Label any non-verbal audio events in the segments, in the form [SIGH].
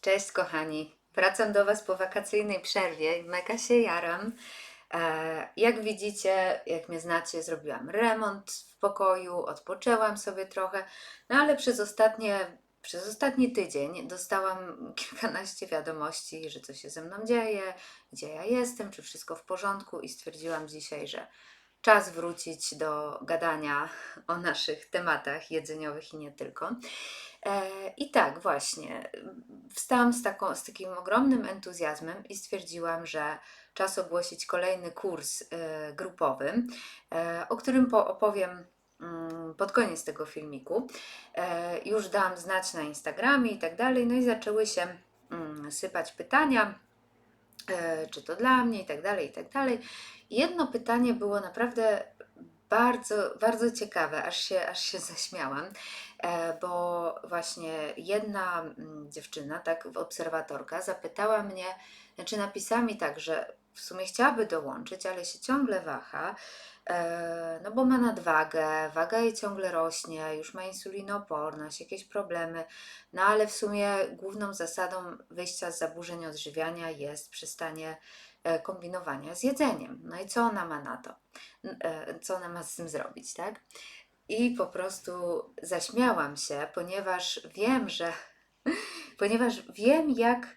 Cześć kochani, wracam do Was po wakacyjnej przerwie mega się jaram. E, Jak widzicie, jak mnie znacie, zrobiłam remont w pokoju, odpoczęłam sobie trochę, no ale przez ostatnie, przez ostatni tydzień dostałam [LAUGHS] kilkanaście wiadomości, że coś się ze mną dzieje, gdzie ja jestem, czy wszystko w porządku i stwierdziłam dzisiaj, że czas wrócić do gadania [LAUGHS] o naszych tematach jedzeniowych i nie tylko. E, I tak, właśnie. Wstałam z, taką, z takim ogromnym entuzjazmem i stwierdziłam, że czas ogłosić kolejny kurs e, grupowy, e, o którym po, opowiem mm, pod koniec tego filmiku. Już dałam znać na Instagramie i tak dalej, no i zaczęły się mm, sypać pytania, czy to dla mnie i tak dalej, i tak dalej. Jedno pytanie było naprawdę bardzo, bardzo ciekawe, aż się, aż się [LAUGHS] zaśmiałam, bo właśnie jedna mm, dziewczyna, tak obserwatorka, zapytała mnie, znaczy napisała mi tak, że w sumie chciałaby dołączyć, ale się ciągle waha, e, no bo ma nadwagę, waga jej ciągle rośnie, już ma insulinooporność, jakieś problemy, no ale w sumie główną zasadą wyjścia z zaburzeń odżywiania jest przestanie e, kombinowania z jedzeniem. No i co ona ma na to? E, Co ona ma z tym zrobić, tak? I po prostu zaśmiałam się, ponieważ wiem, że [LAUGHS] ponieważ wiem, jak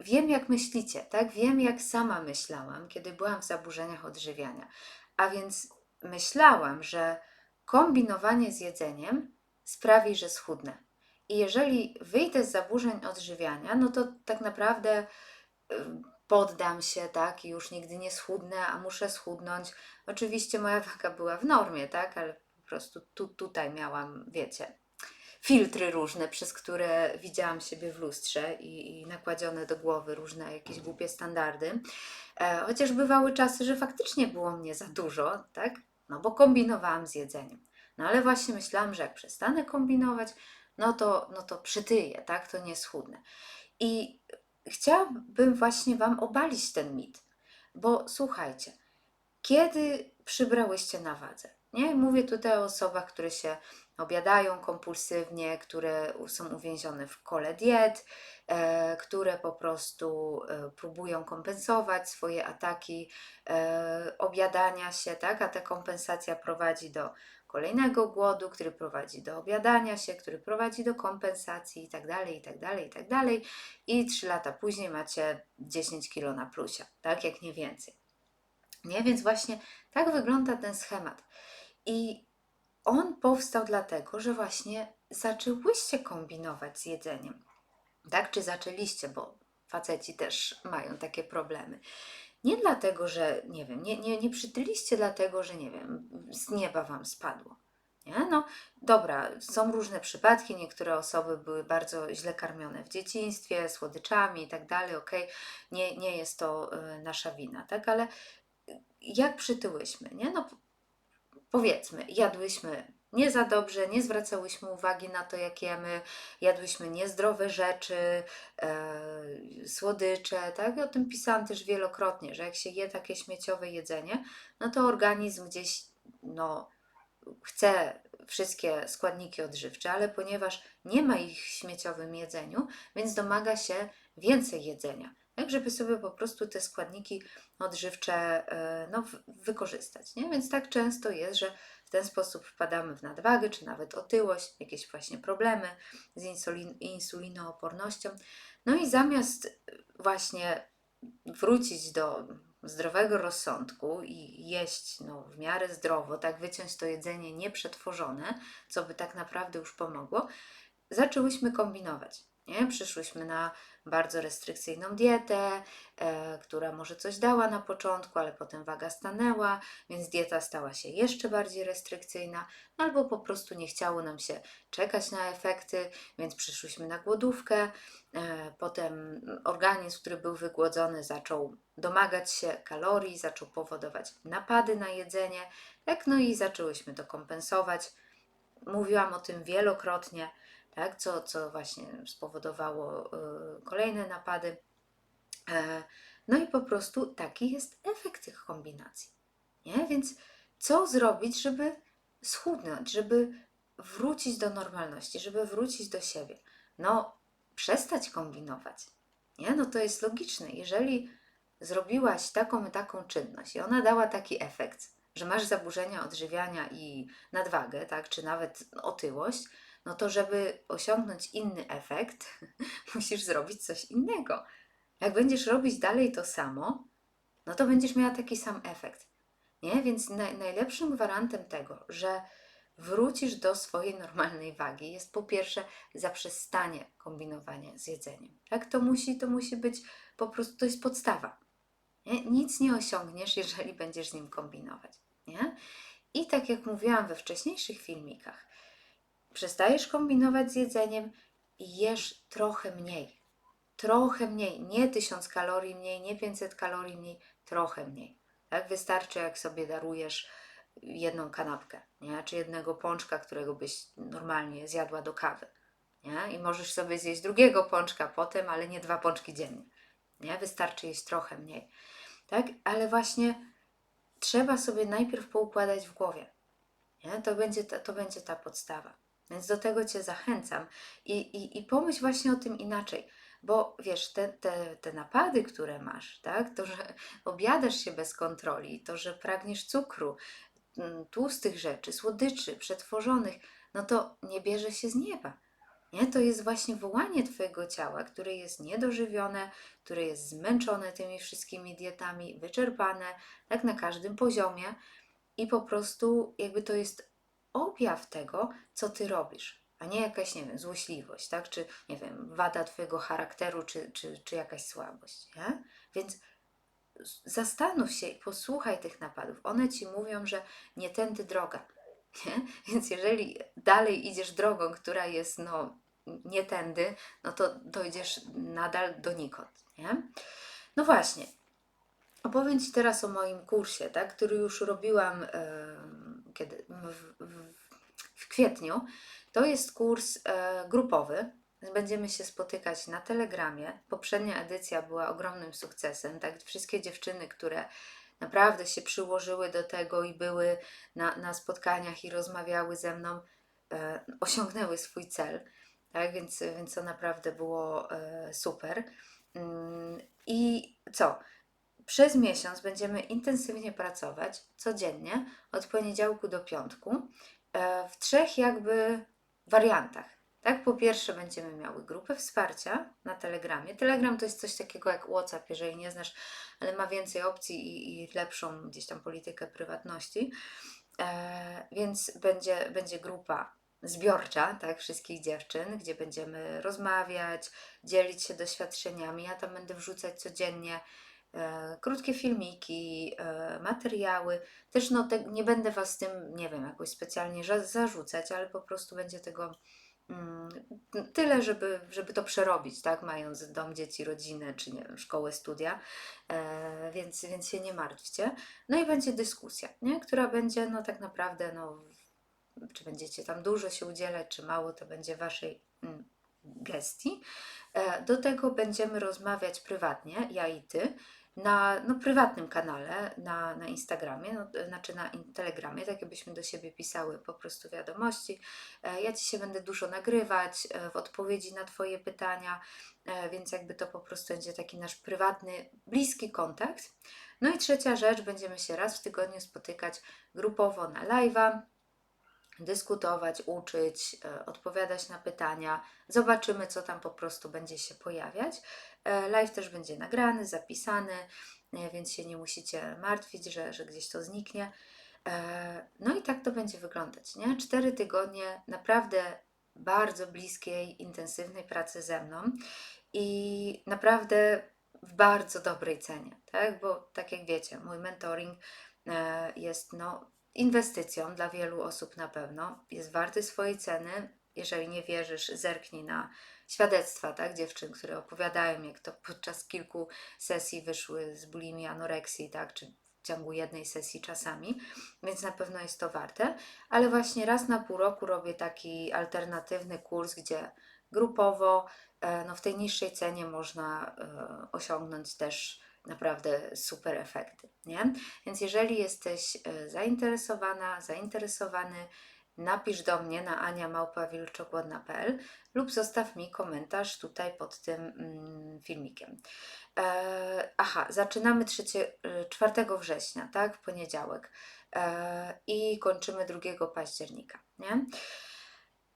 wiem, jak myślicie, tak? Wiem, jak sama myślałam, kiedy byłam w zaburzeniach odżywiania. A więc myślałam, że kombinowanie z jedzeniem sprawi, że schudnę. I jeżeli wyjdę z zaburzeń odżywiania, no to tak naprawdę y, poddam się, tak, i już nigdy nie schudnę, a muszę schudnąć. Oczywiście moja [LAUGHS] waga była w normie, tak, ale prostu tu, tutaj miałam, wiecie, filtry różne, przez które widziałam siebie w lustrze i, i nakładzione do głowy różne jakieś głupie standardy. E, chociaż bywały czasy, że faktycznie było mnie za dużo, tak, no bo kombinowałam z jedzeniem. No ale właśnie myślałam, że jak przestanę kombinować, no to, no to przytyję, tak, to nie schudnę. I chciałabym właśnie Wam obalić ten mit, bo słuchajcie, kiedy przybrałyście na wadze? Nie? Mówię tutaj o osobach, które się obiadają kompulsywnie, które są uwięzione w kole diet, e, które po prostu e, próbują kompensować swoje ataki e, obiadania się, tak? A ta kompensacja prowadzi do kolejnego głodu, który prowadzi do obiadania się, który prowadzi do kompensacji i tak dalej, i tak dalej, i tak dalej. I trzy lata później macie 10 kilo na plusie, tak? Jak nie więcej. Nie? Więc właśnie tak wygląda ten schemat. I on powstał dlatego, że właśnie zaczęłyście kombinować z jedzeniem. Tak? Czy zaczęliście, bo faceci też mają takie problemy. Nie dlatego, że nie wiem, nie, nie, nie przytyliście dlatego, że nie wiem, z nieba wam spadło. Nie? No dobra, są różne przypadki, niektóre osoby były bardzo źle karmione w dzieciństwie, słodyczami i tak dalej, okej, nie, nie jest to y, nasza wina, tak, ale jak przytyłyśmy, nie? No powiedzmy, jadłyśmy nie za dobrze, nie zwracałyśmy uwagi na to, jak jemy, jadłyśmy niezdrowe rzeczy, e, słodycze, tak? O tym pisałam też wielokrotnie, że jak się je takie śmieciowe jedzenie, no to organizm gdzieś, no, chce wszystkie składniki odżywcze, ale ponieważ nie ma ich w śmieciowym jedzeniu, więc domaga się więcej jedzenia. Tak, żeby sobie po prostu te składniki odżywcze e, no, wykorzystać. Nie? Więc tak często jest, że w ten sposób wpadamy w nadwagę, czy nawet otyłość, jakieś właśnie problemy z insulin, insulinoopornością. No i zamiast e, właśnie wrócić do zdrowego rozsądku i jeść no, w miarę zdrowo, tak wyciąć to jedzenie nieprzetworzone, co by tak naprawdę już pomogło, zaczęłyśmy kombinować. Nie? Przyszłyśmy na bardzo restrykcyjną dietę, e, która może coś dała na początku, ale potem waga stanęła, więc dieta stała się jeszcze bardziej restrykcyjna, albo po prostu nie chciało nam się czekać na efekty, więc przyszłyśmy na głodówkę. E, potem organizm, który był wygłodzony, zaczął domagać się kalorii, zaczął powodować napady na jedzenie, tak, no i zaczęłyśmy to kompensować. Mówiłam o tym wielokrotnie, tak, co, co właśnie spowodowało y, kolejne napady. E, no i po prostu taki jest efekt tych kombinacji. Nie? Więc co zrobić, żeby schudnąć, żeby wrócić do normalności, żeby wrócić do siebie? No, przestać kombinować. Nie? No to jest logiczne. Jeżeli zrobiłaś taką i taką czynność i ona dała taki efekt, że masz zaburzenia odżywiania i nadwagę, tak, czy nawet otyłość, no to żeby osiągnąć inny efekt, [LAUGHS] musisz zrobić coś innego. Jak będziesz robić dalej to samo, no to będziesz miała taki sam efekt. Nie? Więc naj, najlepszym gwarantem tego, że wrócisz do swojej normalnej wagi jest po pierwsze zaprzestanie kombinowania z jedzeniem. Tak? To musi, to musi być po prostu, to jest podstawa. Nie? Nic nie osiągniesz, jeżeli będziesz z nim kombinować. Nie? I tak jak mówiłam we wcześniejszych filmikach, przestajesz kombinować z jedzeniem i jesz trochę mniej. Trochę mniej, nie 1000 kalorii mniej, nie 500 kalorii mniej, trochę mniej. Tak? Wystarczy, jak sobie darujesz jedną kanapkę, nie? czy jednego pączka, którego byś normalnie zjadła do kawy. Nie? I możesz sobie zjeść drugiego pączka potem, ale nie dwa pączki dziennie. Nie? Wystarczy jeść trochę mniej. Tak? Ale właśnie trzeba sobie najpierw poukładać w głowie. Nie? To, będzie ta, to będzie ta podstawa. Więc do tego Cię zachęcam i, i, i pomyśl właśnie o tym inaczej. Bo wiesz, te, te, te napady, które masz, tak? to, że [LAUGHS] objadasz się bez kontroli, to, że pragniesz cukru, mm, tłustych rzeczy, słodyczy, przetworzonych, no to nie bierze się z nieba. Nie? To jest właśnie wołanie Twojego ciała, które jest niedożywione, które jest zmęczone tymi wszystkimi dietami, wyczerpane, tak na każdym poziomie i po prostu jakby to jest objaw tego, co Ty robisz, a nie jakaś, nie wiem, złośliwość, tak? Czy, nie wiem, wada Twojego charakteru, czy, czy, czy jakaś słabość, nie? Więc zastanów się i posłuchaj tych napadów. One Ci mówią, że nie tędy droga, [LAUGHS] nie? Więc jeżeli dalej idziesz drogą, która jest, no, nie tędy, no to dojdziesz nadal donikąd, nie? No właśnie, opowiem Ci teraz o moim kursie, tak, który już robiłam yy, kiedy, w, w, w kwietniu. To jest kurs e, grupowy. Będziemy się spotykać na Telegramie. Poprzednia edycja była ogromnym sukcesem. Tak, wszystkie dziewczyny, które naprawdę się przyłożyły do tego i były na, na spotkaniach i rozmawiały ze mną, e, osiągnęły swój cel. Tak, więc, więc to naprawdę było e, super. Mm, I co? Przez miesiąc będziemy intensywnie pracować codziennie od poniedziałku do piątku e, w trzech jakby wariantach. Tak, po pierwsze będziemy miały grupę wsparcia na Telegramie. Telegram to jest coś takiego jak WhatsApp, jeżeli nie znasz, ale ma więcej opcji i, i lepszą gdzieś tam politykę prywatności. E, więc będzie, będzie grupa zbiorcza, tak, wszystkich dziewczyn, gdzie będziemy rozmawiać, dzielić się doświadczeniami. Ja tam będę wrzucać codziennie krótkie filmiki, e, materiały. Też no, te, nie będę Was tym, nie wiem, jakoś specjalnie zarzucać, ale po prostu będzie tego mm, tyle, żeby, żeby to przerobić, tak, mając dom, dzieci, rodzinę, czy nie wiem, szkołę, studia, e, więc, więc się nie martwcie. No i będzie dyskusja, nie? która będzie no tak naprawdę, no, czy będziecie tam dużo się udzielać, czy mało, to będzie Waszej mm, gestii. E, do tego będziemy rozmawiać prywatnie, ja i Ty, na no, prywatnym kanale na, na Instagramie, no, znaczy na Telegramie, tak jakbyśmy do siebie pisały po prostu wiadomości. E, ja Ci się będę dużo nagrywać e, w odpowiedzi na Twoje pytania, e, więc jakby to po prostu będzie taki nasz prywatny, bliski kontakt. No i trzecia rzecz, będziemy się raz w tygodniu spotykać grupowo na live'a, dyskutować, uczyć, odpowiadać na pytania. Zobaczymy, co tam po prostu będzie się pojawiać. E, live też będzie nagrany, zapisany, e, więc się nie musicie martwić, że, że gdzieś to zniknie. E, no i tak to będzie wyglądać, nie? Cztery tygodnie naprawdę bardzo bliskiej, intensywnej pracy ze mną i naprawdę w bardzo dobrej cenie, tak? Bo tak jak wiecie, mój mentoring jest no, inwestycją dla wielu osób na pewno, jest warty swojej ceny. Jeżeli nie wierzysz, zerknij na świadectwa, tak, dziewczyn, które opowiadają, jak to podczas kilku sesji wyszły z bulimii, anoreksji, tak, czy w ciągu jednej sesji czasami, więc na pewno jest to warte. Ale właśnie raz na pół roku robię taki alternatywny kurs, gdzie grupowo, e, no w tej niższej cenie można e, osiągnąć też naprawdę super efekty, nie? Więc jeżeli jesteś e, zainteresowana, zainteresowany, napisz do mnie na aniamałpawilczogłodna.pl lub zostaw mi komentarz tutaj pod tym mm, filmikiem. E, aha, zaczynamy 3, y, 4 września, tak? W poniedziałek. E, I kończymy 2 października, nie?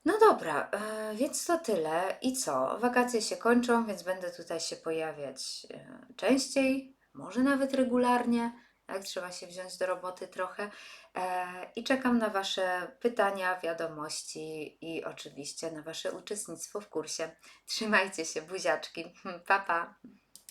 No dobra, e, więc to tyle. I co? Wakacje się kończą, więc będę tutaj się pojawiać e, częściej, może nawet regularnie. Tak, trzeba się wziąć do roboty trochę. E, I czekam na Wasze pytania, wiadomości i oczywiście na Wasze uczestnictwo w kursie. Trzymajcie się, buziaczki. Pa, pa.